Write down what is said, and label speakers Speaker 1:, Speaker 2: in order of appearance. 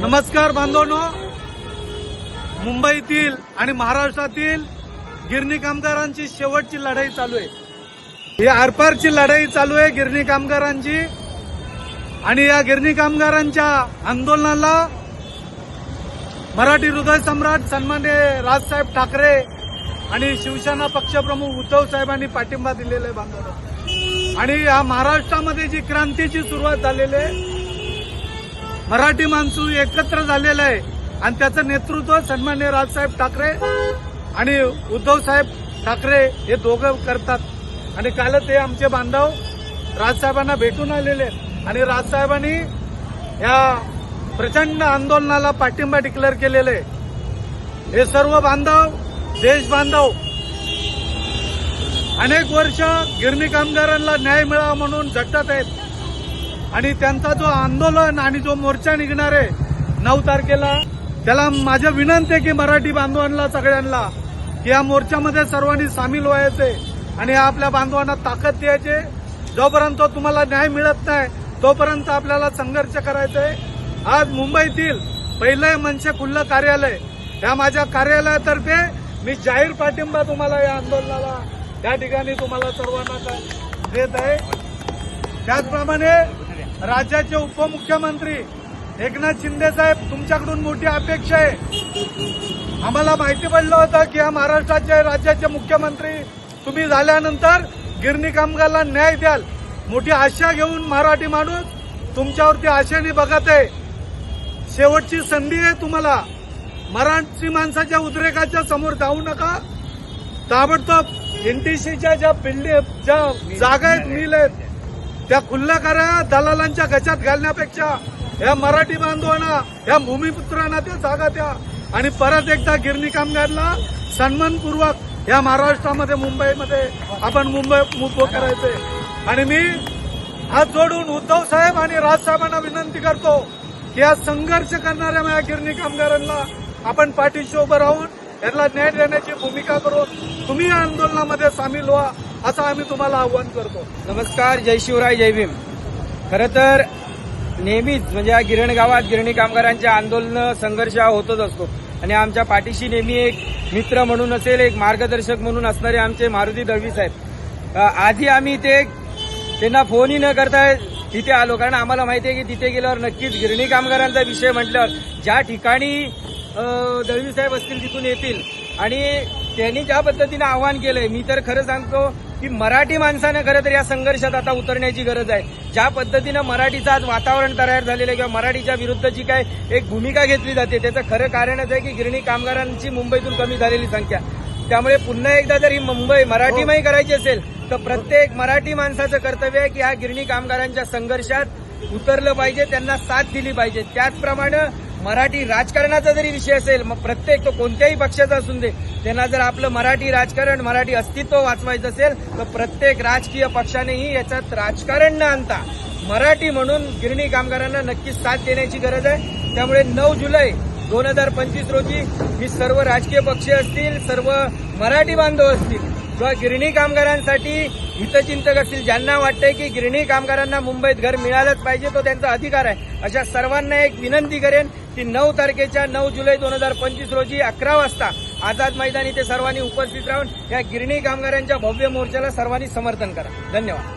Speaker 1: नमस्कार बांधवनो. मुंबईतील आणि महाराष्ट्रातील गिरणी कामगारांची शेवटची लढाई चालू आहे. ही आरपारची लढाई चालू आहे गिरणी कामगारांची. आणि या गिरणी कामगारांच्या आंदोलनाला मराठी हृदय सम्राट सन्मान्य राजसाहेब ठाकरे आणि शिवसेना पक्षप्रमुख उद्धव साहेबांनी पाठिंबा दिलेला आहे बांधवनो. आणि या महाराष्ट्रामध्ये जी क्रांतीची सुरुवात झालेली आहे मराठी माणसं एकत्र झालेलं आहे आणि त्याचं नेतृत्व सन्मान्य राजसाहेब ठाकरे आणि उद्धवसाहेब ठाकरे हे दोघं करतात आणि कालच ते आमचे बांधव राजसाहेबांना भेटून आलेले आहेत. आणि राजसाहेबांनी या प्रचंड आंदोलनाला पाठिंबा डिक्लेअर केलेले आहे. हे सर्व बांधव देश बांधव अनेक वर्ष गिरणी कामगारांना न्याय मिळावा म्हणून झटत आहेत आणि त्यांचा जो आंदोलन आणि जो मोर्चा निघणार आहे नऊ तारखेला त्याला माझ्या विनंती आहे की मराठी बांधवांना सगळ्यांना की या मोर्चामध्ये सर्वांनी सामील व्हायचे आणि आपल्या बांधवांना ताकद द्यायचे. जोपर्यंत तुम्हाला न्याय मिळत नाही तोपर्यंत आपल्याला संघर्ष करायचा. आहे आज मुंबईतील पहिलं मनसे खुल्लं कार्यालय. या माझ्या कार्यालयातर्फे मी जाहीर पाठिंबा तुम्हाला या आंदोलनाला या ठिकाणी तुम्हाला सर्वांना देत आहे. त्याचप्रमाणे राज्याचे उपमुख्यमंत्री एकनाथ शिंदे साहेब तुमच्याकडून मोठी अपेक्षा आहे. आम्हाला माहिती पडलं होतं की या महाराष्ट्राचे राज्याचे मुख्यमंत्री तुम्ही झाल्यानंतर गिरणी कामगारला न्याय द्याल. मोठी आशा घेऊन मराठी माणूस तुमच्यावरती आशेने बघत आहे. शेवटची संधी आहे तुम्हाला. मराठी माणसाच्या उद्रेकाच्या समोर जाऊ नका. ताबडतोब एनटीसीच्या ज्या बिल्डिंग ज्या जागा आहेत मिल आहेत त्या खुल्ल्या दलालांच्या गच्यात घालण्यापेक्षा या मराठी बांधवांना या भूमिपुत्रांना त्या जागा द्या. आणि परत एकदा गिरणी कामगारला सन्मानपूर्वक या महाराष्ट्रामध्ये मुंबईमध्ये आपण मुंबई उभं करायचे आणि मी हात जोडून उद्धव साहेब आणि राजसाहेबांना विनंती करतो की या संघर्ष करणाऱ्या माझ्या गिरणी कामगारांना आपण पाठीशी उभं राहून यांना न्याय देण्याची भूमिका करून तुम्ही या आंदोलनामध्ये सामील व्हा. असं आम्ही तुम्हाला आव्हान करतो.
Speaker 2: नमस्कार जय शिवराय जय भीम. खरं तर नेहमीच म्हणजे या गिरण गावात गिरणी कामगारांच्या आंदोलन संघर्ष हा होतच असतो. आणि आमच्या पाठीशी नेहमी एक मित्र म्हणून असेल एक मार्गदर्शक म्हणून असणारे आमचे मारुती दळवी साहेब. आधी आम्ही इथे त्यांना फोनही न करता तिथे आलो कारण आम्हाला माहिती आहे की तिथे गेल्यावर नक्कीच गिरणी कामगारांचा विषय म्हटल्यावर ज्या ठिकाणी दळवी साहेब असतील तिथून येतील. आणि त्यांनी ज्या पद्धतीने आवाहन केलंय मी तर खरं सांगतो की मराठी माणसानं खरं तर या संघर्षात आता उतरण्याची गरज आहे. ज्या पद्धतीनं मराठीचं आज वातावरण तयार झालेलं आहे किंवा मराठीच्या विरुद्धची काय एक भूमिका घेतली जाते त्याचं खरं कारणच आहे की गिरणी कामगारांची मुंबईतून कमी झालेली संख्या. त्यामुळे पुन्हा एकदा जर ही मुंबई मराठीमय करायची असेल तर प्रत्येक मराठी माणसाचं कर्तव्य आहे की ह्या गिरणी कामगारांच्या संघर्षात उतरलं पाहिजे त्यांना साथ दिली पाहिजे. त्याचप्रमाणे मराठी राजकारणाचा जरी विषय असेल मग प्रत्येक तो कोणत्याही पक्षाचा असून दे त्यांना जर आपलं मराठी राजकारण मराठी अस्तित्व वाचवायचं असेल तर प्रत्येक राजकीय पक्षानेही याच्यात राजकारण न आणता मराठी म्हणून गिरणी कामगारांना नक्कीच साथ देण्याची गरज आहे. त्यामुळे नऊ जुलै दोन हजार पंचवीस रोजी मी सर्व राजकीय पक्ष असतील सर्व मराठी बांधव असतील किंवा गिरणी कामगारांसाठी हितचिंतक असतील ज्यांना वाटतंय की गिरणी कामगारांना मुंबईत घर मिळालंच पाहिजे तो त्यांचा अधिकार आहे. अशा सर्वांना एक विनंती करेन की नऊ तारखेच्या नऊ जुलै दोन हजार पंचवीस रोजी अकरा वाजता आझाद मैदान इथे सर्वांनी उपस्थित राहून या गिरणी कामगारांच्या भव्य मोर्चाला सर्वांनी समर्थन करा. धन्यवाद.